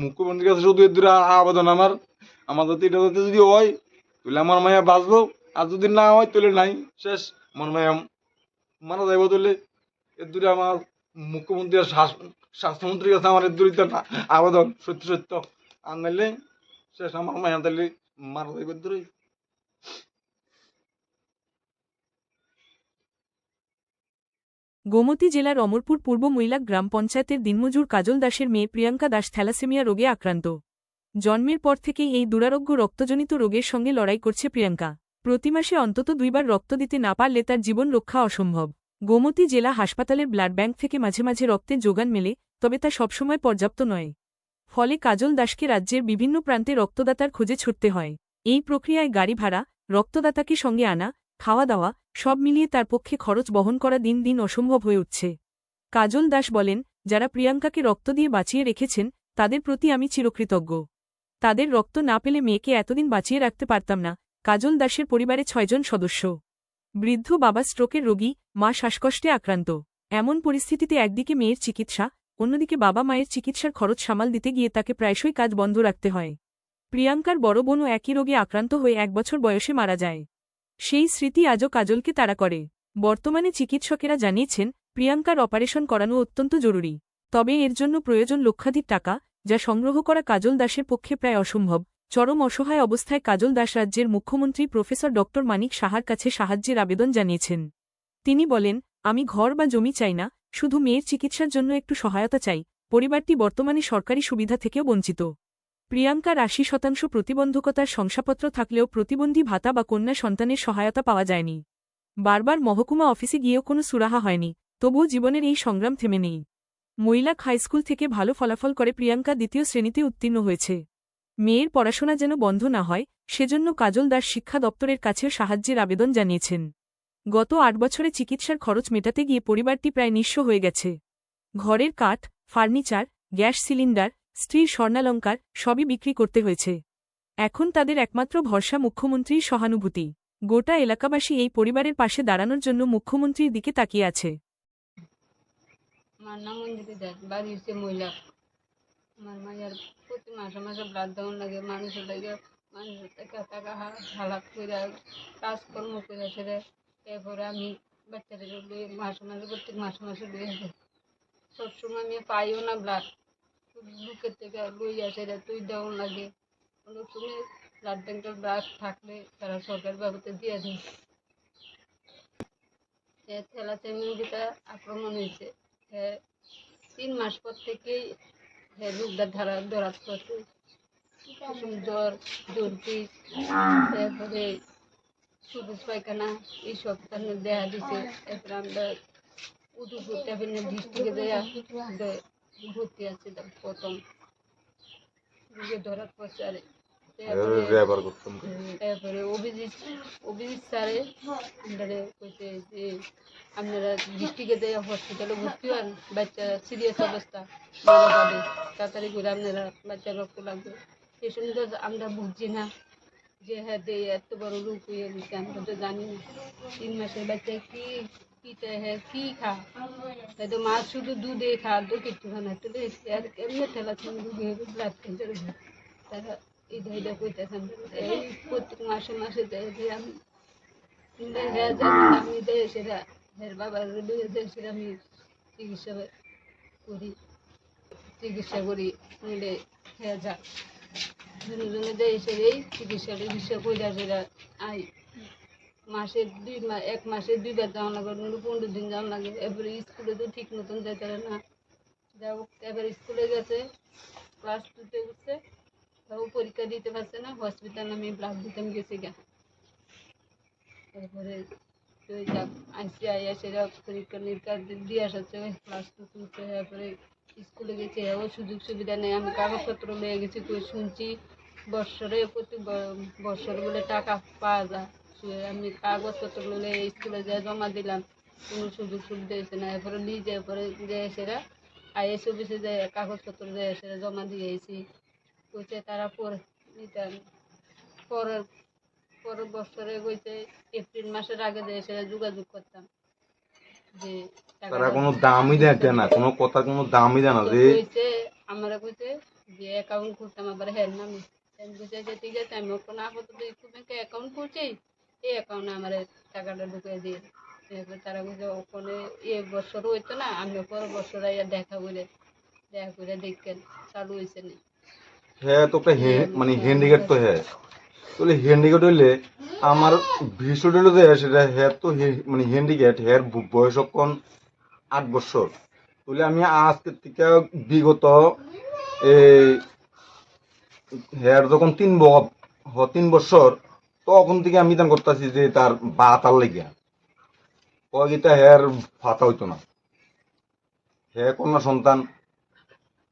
মুখ্যমন্ত্রীর কাছে শুধু এর দূরে আবেদন আমার। আমার যাতে এটা যাতে যদি হয়, তাহলে আমার মায়া বাঁচবো। আর যদি না হয়, তাহলে নাই। শেষ। আমার মায়া মারা যাইব তাহলে। এর দূরে আমার মুখ্যমন্ত্রী আর স্বাস্থ্যমন্ত্রীর কাছে আমার এর দূরে আবেদন। সত্য সত্য। আর নাইলে শেষ। আমার মায়া তাহলে মারা যাইব দূরে গোমতী জেলার অমরপুর পূর্ব মৈলাক গ্রাম পঞ্চায়েতের দিনমজুর কাজল দাসের মেয়ে প্রিয়াঙ্কা দাস থ্যালাসেমিয়া রোগে আক্রান্ত। জন্মের পর থেকেই এই দুরারোগ্য রক্তজনিত রোগের সঙ্গে লড়াই করছে প্রিয়াঙ্কা। প্রতি মাসে অন্তত দুইবার রক্ত দিতে না পারলে তার জীবন রক্ষা অসম্ভব। গোমতী জেলা হাসপাতালের ব্লাড ব্যাংক থেকে মাঝে মাঝে রক্তের যোগান মেলে, তবে তা সবসময় পর্যাপ্ত নয়। ফলে কাজল দাসকে রাজ্যের বিভিন্ন প্রান্তে রক্তদাতার খোঁজে ছুটতে হয়। এই প্রক্রিয়ায় গাড়ি ভাড়া, রক্তদাতাকে সঙ্গে আনা খাওয়া দাওয়া সব মিলিয়ে তার পক্ষে খরচ বহন করা দিন দিন অসম্ভব হয়ে উঠছে। কাজল দাস বলেন, যারা প্রিয়াঙ্কাকে রক্ত দিয়ে বাঁচিয়ে রেখেছেন, তাদের প্রতি আমি চিরকৃতজ্ঞ। তাদের রক্ত না পেলে মেয়েকে এতদিন বাঁচিয়ে রাখতে পারতাম না। কাজল দাসের পরিবারে ছয়জন সদস্য। বৃদ্ধ বাবা স্ট্রোকের রোগী, মা শ্বাসকষ্টে আক্রান্ত। এমন পরিস্থিতিতে একদিকে মেয়ের চিকিৎসা, অন্যদিকে বাবা মায়ের চিকিৎসার খরচ সামাল দিতে গিয়ে তাকে প্রায়শই কাজ বন্ধ রাখতে হয়। প্রিয়াঙ্কার বড় বোনও একই রোগে আক্রান্ত হয়ে এক বছর বয়সে মারা যায়। সেই স্মৃতি আজও কাজলকে তাড়া করে। বর্তমানে চিকিৎসকেরা জানিয়েছেন, প্রিয়াঙ্কার অপারেশন করানো অত্যন্ত জরুরি। তবে এর জন্য প্রয়োজন লক্ষাধিক টাকা, যা সংগ্রহ করা কাজল দাসের পক্ষে প্রায় অসম্ভব। চরম অসহায় অবস্থায় কাজল দাস রাজ্যের মুখ্যমন্ত্রী প্রফেসর ড. মানিক সাহার কাছে সাহায্যের আবেদন জানিয়েছেন। তিনি বলেন, আমি ঘর বা জমি চাই না, শুধু মেয়ের চিকিৎসার জন্য একটু সহায়তা চাই। পরিবারটি বর্তমানে সরকারি সুবিধা থেকেও বঞ্চিত। প্রিয়াঙ্কার আশি শতাংশ প্রতিবন্ধকতার শংসাপত্র থাকলেও প্রতিবন্ধী ভাতা বা কন্যা সন্তানের সহায়তা পাওয়া যায়নি। বারবার মহকুমা অফিসে গিয়েও কোনো সুরাহা হয়নি, তবুও জীবনের এই সংগ্রাম থেমে নেই। মহিলা হাইস্কুল থেকে ভালো ফলাফল করে প্রিয়াঙ্কা দ্বিতীয় শ্রেণীতে উত্তীর্ণ হয়েছে। মেয়ের পড়াশোনা যেন বন্ধ না হয়, সেজন্য কাজল দাস শিক্ষা দপ্তরের কাছেও সাহায্যের আবেদন জানিয়েছেন। গত আট বছরে চিকিৎসার খরচ মেটাতে গিয়ে পরিবারটি প্রায় নিঃস্ব হয়ে গেছে। ঘরের কাঠ, ফার্নিচার, গ্যাস সিলিন্ডার স্ত্রীর স্বর্ণালঙ্কার সবই বিক্রি করতে হয়েছে। এখন তাদের একমাত্র ভরসা মুখ্যমন্ত্রীর সহানুভূতি। গোটা এলাকাবাসী এই পরিবারের পাশে দাঁড়ানোর জন্য মুখ্যমন্ত্রীর দিকে তাকিয়ে আছে। মহিলা। ব্লাড লাগে, মানুষের কাজকর্ম করে আমি বাচ্চাদের প্রত্যেক মাসে সবসময় আমি পাইও না ব্লাড বুকের থেকে লই আসে রে তুই দেওয়ার লাগে। অনেক সময় ব্লাড ব্যাংকের ব্লাড থাকলে তারা সরকারি বাবুতে দিয়ে দেয় সে থ্যালাসেমিয়া আক্রমণ হয়েছে। তিন মাস পর থেকেই রোগটা ধারা ধরাত করছে। জ্বর জন্ডিস তারপরে সবুজ পায়খানা এইসব দেখা দিছে। এরপরে আমরা উদুপুর ট্যাবলেট ডিস্ট্রিক্টে দেয়া দে- ভর্তি আছে প্রথম। তারপরে তারপরে অভিজিৎ অভিজিৎ স্যারে যে আপনারা ডিস্ট্রিক্টে দেয় হসপিটালে ভর্তি হন বাচ্চা সিরিয়াস অবস্থা মারা যাবে তাড়াতাড়ি করে আপনারা বাচ্চার রক্ত লাগবে। এই শুনে তো আমরা বুঝছি না যে হ্যাঁ দে এত বড় রোগ হয়ে গেছে আমরা তো জানি না। তিন মাসের বাচ্চা কি কিতে হ্যাঁ কি খা তাই তো মা শুধু দুধে খাদ্য কিছু খায় না তাহলে আর কেমনে ঠেলা রুগী ব্লাড ক্যান্সার তারা এটা এটা কইতেছেন এই প্রত্যেক মাসে মাসে যে আমি আমি দেয় সেটা হ্যাঁ বাবার দেয় সেটা আমি চিকিৎসা করি চিকিৎসা করি নিলে হ্যাঁ যা জনে জনে দেয় এই চিকিৎসা টিকিৎসা কইরা সেটা আই মাসে দুই এক মাসে দুইবার যাওয়া লাগে নইলে পনেরো দিন যাওয়া লাগে এরপরে স্কুলে তো ঠিক মতন যেতে পারে না। যাই হোক, এবার স্কুলে গেছে ক্লাস টুতে উঠছে। তাও পরীক্ষা দিতে পারছে না হসপিটাল আমি ব্লাড দিতে আমি গেছি গা। তারপরে যাক আইসি আইয়া সেটা পরীক্ষা নিরীক্ষা দিয়ে আসাচ্ছে ক্লাস টু তুলছে তারপরে স্কুলে গেছে ও সুযোগ সুবিধা নেই, আমি কাগজপত্র নিয়ে গেছি তো শুনছি, বৎসরে প্রতি বৎসরে বলে টাকা পাওয়া যায়। আমি কাগজপত্র নিয়ে স্কুলে যা জমা দিলাম কোনো সুযোগ সুবিধা হয়েছে না। এরপরে যায় পরে যে সেরা আইএস অফিসে যে কাগজপত্র দেয় সেটা জমা দিয়ে এসেছি কইছে তারা পরে নিতেন পরের পরের বছরে কইছে এপ্রিল মাসের আগে যে সেটা যোগাযোগ করতাম যে তারা কোনো দামই দেয় না কোনো কথা কোনো দামই দেয় না যে আমরা কইছে যে অ্যাকাউন্ট খুলতাম আবার হের নামে যে ঠিক আছে আমি ওখানে আপাতত ইউকো ব্যাংকে অ্যাকাউন্ট খুলছি। এই অ্যাকাউন্টে আমার টাকাটা ঢুকিয়ে এরপর তারা কইছে, ওখানে এ বছর হইতো না আমি পরের বছর আইয়া দেখা করে দেখা করে দেখেন, চালু হয়েছে না। হ্যাঁ তো একটা মানে হ্যান্ডিক্যাপ তো হ্যাঁ তাহলে হ্যান্ডিক্যাপ হইলে আমার ভীষণ হইল যে সেটা হ্যাঁ তো মানে হ্যান্ডিক্যাপ হ্যাঁ বয়স কোন আট বছর। তাহলে আমি আজকে থেকে বিগত এই হ্যাঁ যখন তিন তিন বছর তখন থেকে আমি দান করতেছি যে তার বাতার লেগে কয়টা হ্যার ফাতা হইতো না। হে কন্যা সন্তান,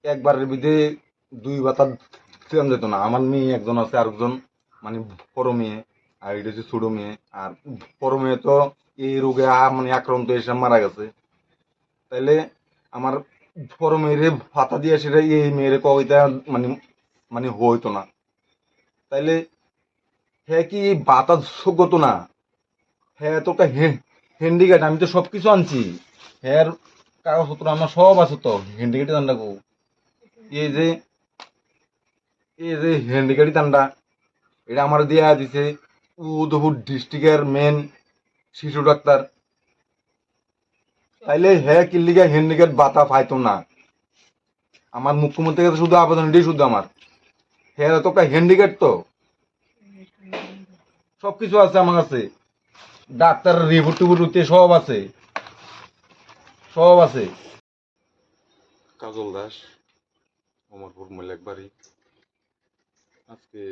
একবারের বিধে দুই বাতা দিতাম যেত না। আমার মেয়ে একজন আছে, আরেকজন মানে বড় মেয়ে, আর এটা হচ্ছে ছোট মেয়ে। আর বড় মেয়ে তো এই রোগে মানে আক্রান্ত এসে মারা গেছে। তাইলে আমার বড় মেয়েরে ফাতা দিয়ে সেটা এই মেয়েরে কবিতা মানে মানে হইতো না। তাইলে হ্যাঁ কি বাতা যোগ্য না? হ্যাঁ তো একটা হ্যান্ডিক্যাট আমি তো সব কিছু আনছি হ্যাঁ কাগজপত্র আমার সব আছে তো হ্যান্ডিক্যাটে দান্ডা গো। এই যে এই যে হ্যান্ডিক্যাটি দান্ডা, এটা আমার দেয়া দিছে উদয়পুর ডিস্ট্রিক্টের মেন শিশু ডাক্তার। তাইলে হ্যাঁ কিল্লিগা হ্যান্ডিক্যাট বাতা পাইতো না? আমার মুখ্যমন্ত্রীর কাছে শুধু আবেদন, এটাই শুধু আমার। হ্যাঁ তো একটা তো? সব কিছু আছে আমার কাছে। ডাক্তার রিপোর্ট টিপোর্ট উঠতে সব আছে। সব আছে। কাজল দাস অমরপুর মল্লিক বাড়ি আজকে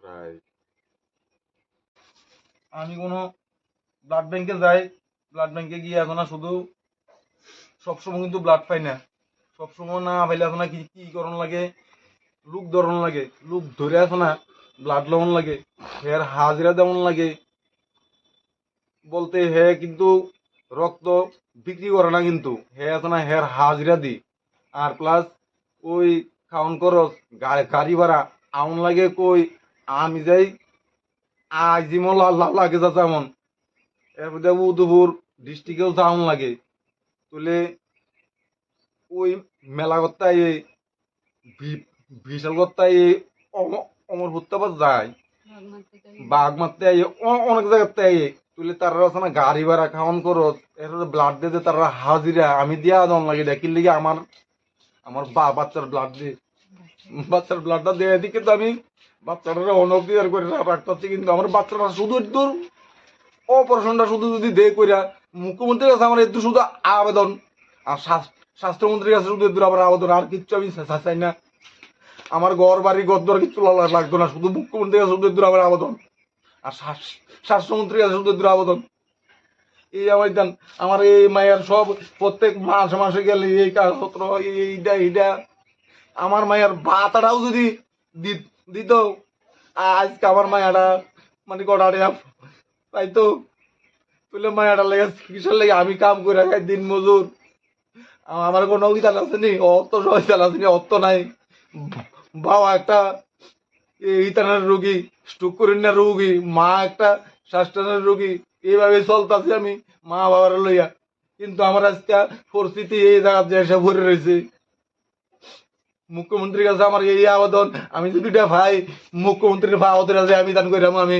প্রায় আমি কোনো ব্লাড ব্যাংকে যাই ব্লাড ব্যাংকে গিয়ে এখন শুধু সবসময় কিন্তু ব্লাড পাই না। সবসময় না পাইলে এখন কি কি করণ লাগে? লুক ধরন লাগে। লুক ধরে এখন না। ব্লাড লবণ লাগে হের হাজিরা দেওয়ান লাগে। বলতে হে কিন্তু রক্ত বিক্রি করে না কিন্তু, হে আছে না হের হাজিরা দি। আর প্লাস ওই খাওন খরচ, গাড়ি ভাড়া, আউন লাগে কই, আমি যাই আজিমল আল্লাহ লাগে যা তেমন এরপর যাব উদয়পুর ডিস্ট্রিক্টেও যাওন লাগে। তুলে ওই মেলা করতাই বিশাল করতাই অমর ভুত্তাবাদ যায়। বাগমার বাঘ মারতে অনেক জায়গাতে আইয়ে। তুলে তারা আছে না গাড়ি ভাড়া খাওয়ান করো এরপরে ব্লাড দিতে তারা হাজিরা আমি দিয়া দন লাগে দেখির লিগে আমার আমার বা বাচ্চার ব্লাড দিয়ে। বাচ্চার ব্লাডটা দিয়ে দিই কিন্তু আমি বাচ্চাটা অনবিয়ার করে রাখতেছি কিন্তু আমার বাচ্চাটা শুধু একটু অপারেশনটা শুধু যদি দে কইরা মুখ্যমন্ত্রীর কাছে আমার একটু শুধু আবেদন। আর স্বাস্থ- স্বাস্থ্যমন্ত্রীর কাছে শুধু একটু আমার আবেদন আর কিচ্ছু আমি চাই না। আমার ঘর, বাড়ি, গদ্দর কিচ্ছু লা- লাগতো না, শুধু মুখ্যমন্ত্রীর কাছে শুধু আমার আবেদন। আর স্বাস- স্বাস্থ্যমন্ত্রীর কাছে শুধু আবেদন। এই আমার আমার এই মায়ের সব প্রত্যেক মাসে মাসে গেলে এই কাগজপত্র এইটা এইটা আমার মায়ের ভাতাটাও যদি দিত আজকে আমার মায়াটা মানে কটা টাকা পাইতো। তুলে মায়াটা লেগে চিকিৎসার লেগে আমি কাম করে খাই দিন মজুর। আমার কোনো ইতাল আছে নি? অত ইতাল আছে নি? অত নাই। বাবা একটা ইতানার রোগী স্ট্রোক রোগী, মা একটা শ্বাসটানের রোগী এইভাবে চলতেছি আমি মা বাবার লইয়া। কিন্তু আমার আজকে পরিস্থিতি এই জায়গা যে এসে ভরে রয়েছে মুখ্যমন্ত্রীর কাছে আমার এই আবেদন, আমি যদি ভাই মুখ্যমন্ত্রীর ভাই আমি দান করিলাম আমি